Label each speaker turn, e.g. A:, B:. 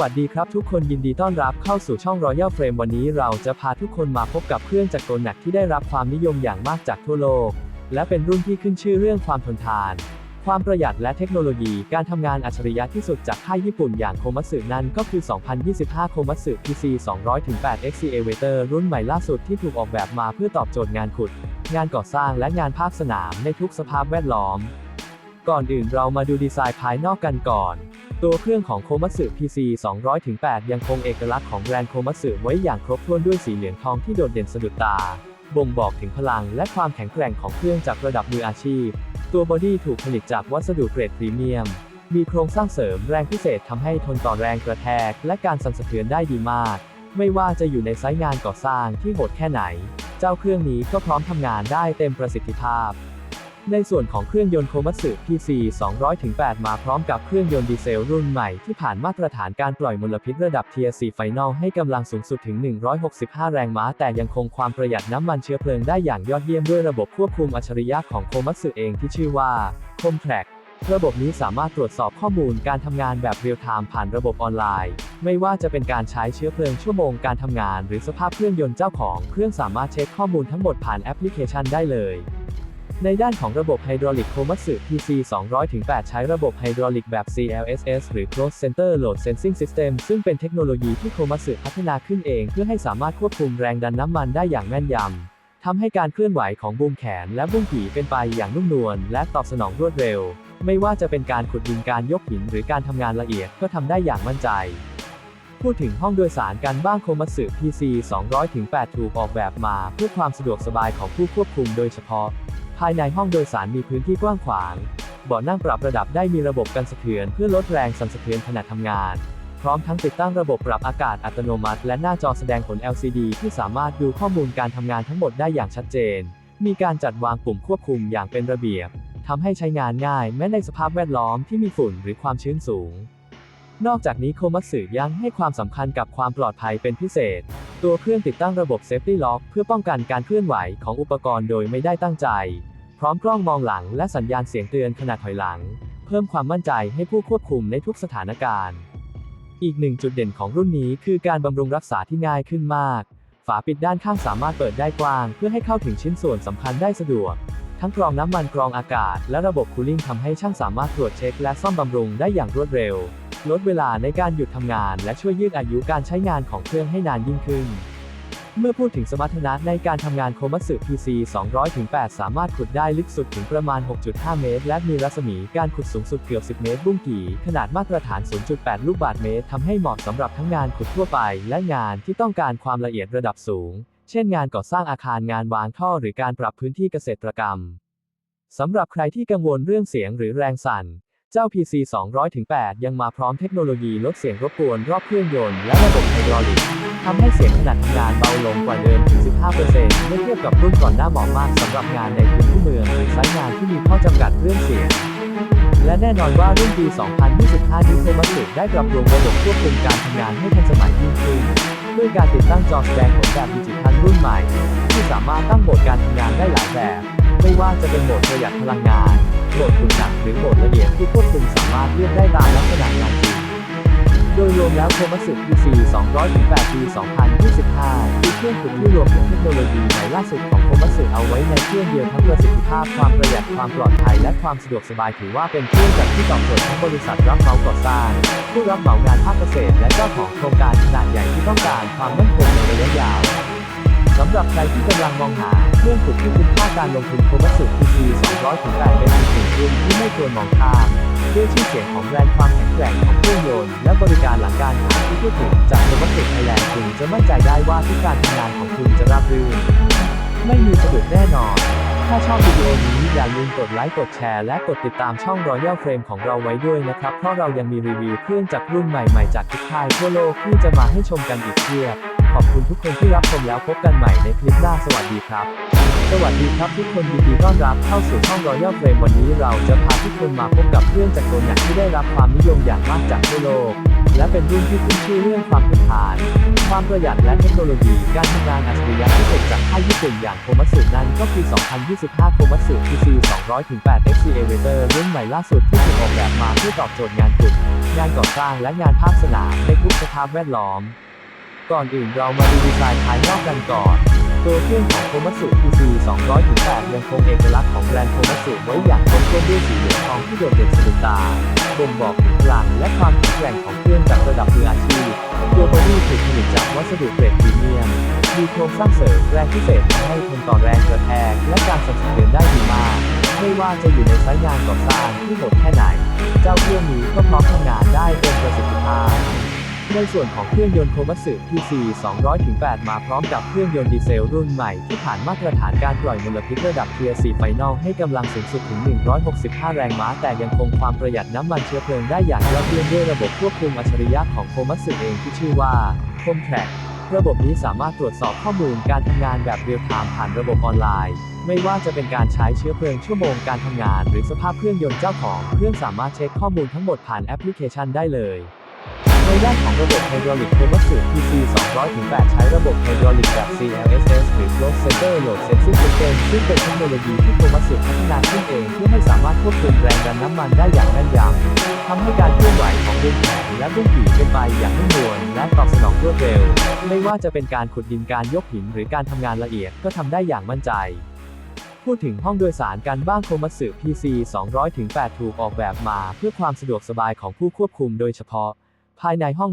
A: วัสดีครับทุกคนยินดีต้อนรับเข้าสู่ช่อง Royal Frame วันนี้เราจะพาทุกคนมาพบกับเครื่องจักรกลหนักที่ได้รับความนิยมอย่างมากจากทั่วโลก และเป็นรุ่นที่ขึ้นชื่อเรื่องความทนทาน ความประหยัดและเทคโนโลยีการทำงานอัจฉริยะที่สุดจากค่ายญี่ปุ่นอย่างโคมัตสึนั้นก็คือ 2025 โคมัตสึ PC 200-8 Excavator รุ่นใหม่ล่าสุดที่ถูกออกแบบมาเพื่อตอบโจทย์งานขุด งานก่อสร้างและงานภาคสนามในทุกสภาพแวดล้อม ก่อนอื่นเรามาดูดีไซน์ภายนอกกันก่อน ตัวเครื่องของโคมัตสึ PC 200-8 ยังคงเอกลักษณ์ของแบรนด์โคมัตสึไว้อย่างครบถ้วนด้วยสีเหลืองทองที่โดดเด่นสะดุดตา บ่งบอกถึงพลังและความแข็งแกร่งของเครื่องจากระดับมืออาชีพ ตัวบอดี้ถูกผลิตจากวัสดุเกรดพรีเมียม มีโครงสร้างเสริมแรงพิเศษทำให้ทนต่อแรงกระแทก และการสั่นสะเทือนได้ดีมาก ไม่ว่าจะอยู่ในไซต์งานก่อสร้างที่โหดแค่ไหน เจ้าเครื่องนี้ก็พร้อมทำงานได้เต็มประสิทธิภาพ ในส่วนของเครื่องยนต์โคมัตสึ PC 200-8 มาพร้อมกับเครื่องยนต์ดีเซลรุ่นใหม่ที่ผ่านมาตรฐานการปล่อยมลพิษระดับ Tier 4 Final ให้กำลังสูงสุดถึง 165 แรงม้า แต่ยังคงความประหยัดน้ำมันเชื้อเพลิงได้อย่างยอดเยี่ยมด้วยระบบควบคุมอัจฉริยะของโคมัตสึเองที่ชื่อว่า Comtrack ระบบนี้สามารถตรวจสอบข้อมูลการทำงานแบบเรียลไทม์ผ่านระบบออนไลน์ ไม่ว่าจะเป็นการใช้เชื้อเพลิงชั่วโมงการทำงาน หรือสภาพเครื่องยนต์เจ้าของเครื่องสามารถเช็คข้อมูลทั้งหมดผ่านแอปพลิเคชันได้เลย ในด้านของระบบไฮดรอลิกโคมัตสึ PC 200-8 ใช้ระบบไฮดรอลิกแบบ CLSS หรือ Closed Center Load Sensing System ซึ่งเป็นเทคโนโลยีที่โคมัตสึพัฒนาขึ้นเอง เพื่อให้สามารถควบคุมแรงดันน้ำมันได้อย่างแม่นยำ ทำให้การเคลื่อนไหวของบูมแขนและบุ้งผีเป็นไปอย่างนุ่มนวลและตอบสนองรวดเร็ว ไม่ว่าจะเป็นการขุดดินการยกหินหรือการทำงานละเอียดก็ทำได้อย่างมั่นใจพูดถึงห้องโดยสารกันบ้างโคมัตสึ PC 200-8 ถูกออกแบบมาเพื่อความสะดวกสบายของผู้ควบคุมโดยเฉพาะ ภายในห้องโดยสารมีพื้นที่กว้างขวาง เบาะนั่งปรับระดับได้มีระบบกันสะเทือนเพื่อลดแรงสั่นสะเทือนขณะทำงาน พร้อมทั้งติดตั้งระบบปรับอากาศอัตโนมัติ และหน้าจอแสดงผล LCD ที่สามารถดูข้อมูลการทำงานทั้งหมดได้อย่างชัดเจน มีการจัดวางปุ่มควบคุมอย่างเป็นระเบียบทำให้ใช้งานง่ายแม้ในสภาพแวดล้อมที่มีฝุ่นหรือความชื้นสูง นอกจากนี้โคมัตสึยังให้ความสำคัญกับความปลอดภัยเป็นพิเศษ ตัวเครื่องติดตั้งระบบ Safety Lock เพื่อป้องกันการเคลื่อนไหวของอุปกรณ์โดยไม่ได้ตั้งใจ พร้อมกล้องมองหลังและสัญญาณเสียงเตือนขณะถอยหลัง เพิ่มความมั่นใจให้ผู้ควบคุมในทุกสถานการณ์ อีกหนึ่งจุดเด่นของรุ่นนี้คือการบำรุงรักษาที่ง่ายขึ้นมาก ฝาปิดด้านข้างสามารถเปิดได้กว้าง เพื่อให้เข้าถึงชิ้นส่วนสำคัญได้สะดวก ทั้งกรองน้ำมันกรองอากาศ และระบบคูลิ่งทำให้ช่างสามารถตรวจเช็คและซ่อมบำรุงได้อย่างรวดเร็ว ลดเวลาในการหยุดทำงาน และช่วยยืดอายุการใช้งานของเครื่องให้นานยิ่งขึ้น เมื่อพูดถึงสมรรถนะในการทำงานโคมัตสึ PC 200-8 สามารถขุดได้ลึกสุดถึงประมาณ 6.5 เมตร และมีรัศมีการขุดสูงสุดเกือบ 10 เมตร บุ้งกี่ ขนาดมาตรฐาน 0.8 ลูกบาศก์เมตรทำให้เหมาะสำหรับทั้งงานขุดทั่วไป และงานที่ต้องการความละเอียดระดับสูง เช่น งานก่อสร้างอาคารงานวางท่อ หรือการปรับพื้นที่เกษตรกรรมสำหรับใครที่กังวลเรื่องเสียงหรือแรงสั่น เจ้า PC 200-8 ยังมาพร้อมเทคโนโลยีลดเสียงรบกวนรอบเครื่องยนต์และระบบไฮดรอลิกทำให้เสียงขณะทำงานเบาลงกว่าเดิมถึง 15%เมื่อเทียบกับรุ่นก่อนหน้าเหมาะมากสำหรับงานในพื้นที่เมืองหรือไซต์งานที่มีข้อจำกัดเรื่องเสียงและแน่นอนว่ารุ่นปี 2025 นี้โคมัสึได้ปรับปรุงระบบควบคุมการทำงานให้ทันสมัยยิ่งขึ้น ด้วยการติดตั้งจอแสดงผลแบบดิจิทัลรุ่นใหม่ ที่สามารถตั้งโหมดการทำงานได้หลายแบบ ไม่ว่าจะเป็นโหมดประหยัดพลังงาน โหมดขุนหนักหรือโหมดละเอียดที่ควบคุมสามารถเลือกได้ตามลักษณะงานจริงโดยรวมแล้วโคมัตสึ PC 200-8 ปี 2025 คือเครื่องขุดที่รวมถึงเทคโนโลยีใหม่ล่าสุดของโคมัตสึเอาไว้ในเครื่องเดียวทั้งประสิทธิภาพความประหยัดความปลอดภัยและความสะดวกสบายถือว่าเป็นเครื่องจักรที่ตอบโจทย์ทั้งบริษัทรับเหมาก่อสร้าง ผู้รับเหมางานภาคเกษตร และเจ้าของโครงการขนาดใหญ่ที่ต้องการความมั่นคงในระยะยาว สำหรับใครที่กำลังมองหาเครื่องขุดที่คุ้มค่าการลงทุนโคมัตสึ PC 200-8เป็นอีกหนึ่งรุ่นที่ไม่ควรมองข้ามด้วยชื่อเสียงของแบรนด์ความแข็งแกร่งของเครื่องยนต์และบริการหลังการขายที่ทั่วถึงจากโรบัสติกไทยแลนด์คุณจะมั่นใจได้ว่าทุกการทำงานของคุณจะราบรื่นไม่มีสะดุดแน่นอน ถ้าชอบวิดีโอนี้อย่าลืมกดไลค์ กดแชร์ และกดติดตามช่อง Royal Frame ของเราไว้ด้วยนะครับ เพราะเรายังมีรีวิวเครื่องจักรรุ่นใหม่ ๆ จากทุกค่ายทั่วโลกที่จะมาให้ชมกันอีกเพียบ ขอบคุณทุกคนที่รับชมแล้วพบกันใหม่ในคลิปหน้าสวัสดีครับ สวัสดีครับทุกคนยินดีต้อนรับเข้าสู่ช่อง Royal Frame วันนี้เราจะพาทุกคนมาพบกับเครื่องจักรกลหนักที่ได้รับความนิยมอย่างมากจากทั่วโลก และเป็นรุ่นที่ขึ้นชื่อเรื่องความทนทาน ความประหยัดและเทคโนโลยี การทำงานอัจฉริยะที่สุดจากค่ายญี่ปุ่นอย่างโคมัตสึนั้นก็คือ 2025 โคมัตสึ PC 200-8 Excavator รุ่นใหม่ล่าสุดที่ถูกออกแบบมาเพื่อตอบโจทย์งานขุดงานก่อสร้างและงานภาคสนามในทุกสภาพแวดล้อม ก่อนอื่นเรามาดูดีไซน์ภายนอกกันก่อน ตัวเครื่องของโคมัตสึ PC 200-8ยังคงเอกลักษณ์ของแบรนด์โคมัตสึไว้อย่างคงเส้นด้วยสีเหลืองทองที่โดดเด่นสะดุดตาบ่งบอกถึงพลังและความแข็งแกร่งของเครื่องจากระดับมืออาชีพ ตัวบอดี้ถูกผลิตจากวัสดุเกรดพรีเมียม มีโครงสร้างเสริมแรงพิเศษทำให้ทนต่อแรงกระแทกและการสั่นสะเทือนได้ดีมาก ไม่ว่าจะอยู่ในไซต์งานก่อสร้างที่โหดแค่ไหน เจ้าเครื่องนี้ก็พร้อมทำงานได้เต็มประสิทธิภาพ ในส่วนของเครื่องยนต์โคมัตสึ PC 200-8 มาพร้อมกับเครื่องยนต์ดีเซลรุ่นใหม่ที่ผ่านมาตรฐานการปล่อยมลพิษระดับ Tier 4 Final ให้กำลังสูงสุดถึง 165 แรงม้า แต่ยังคงความประหยัดน้ำมันเชื้อเพลิงได้อย่างยอดเยี่ยมด้วยระบบควบคุมอัจฉริยะของโคมัตสึเองที่ชื่อว่า ComTrack ระบบนี้สามารถตรวจสอบข้อมูลการทำงานแบบเรียลไทม์ผ่านระบบออนไลน์ ไม่ว่าจะเป็นการใช้เชื้อเพลิงชั่วโมงการทำงาน หรือสภาพเครื่องยนต์เจ้าของ เครื่องสามารถเช็คข้อมูลทั้งหมดผ่านแอปพลิเคชันได้เลย ด้านของระบบไฮดรอลิกโคมัตสึ PC 200-8 ใช้ระบบไฮดรอลิกแบบ CLSS หรือ close Center Load Sensing System ซึ่งเป็นเทคโนโลยีที่โคมัตสึพัฒนาขึ้นเองเพื่อให้สามารถควบคุมแรงดันน้ำมันได้อย่างแม่นยำทำให้การเคลื่อนไหวของดุ้งแข็งและดุ้งผีเป็นไปอย่างนุ่มนวลและตอบสนองรวดเร็ว ไม่ว่าจะเป็นการขุดดินการยกหินหรือการทำงานละเอียดก็ทำได้อย่างมั่นใจพูดถึงห้องโดยสารการบ้างโคมัตสึ PC 200-8 ถูกออกแบบมาเพื่อความสะดวกสบายของผู้ควบคุมโดยเฉพาะ ภายในห้อง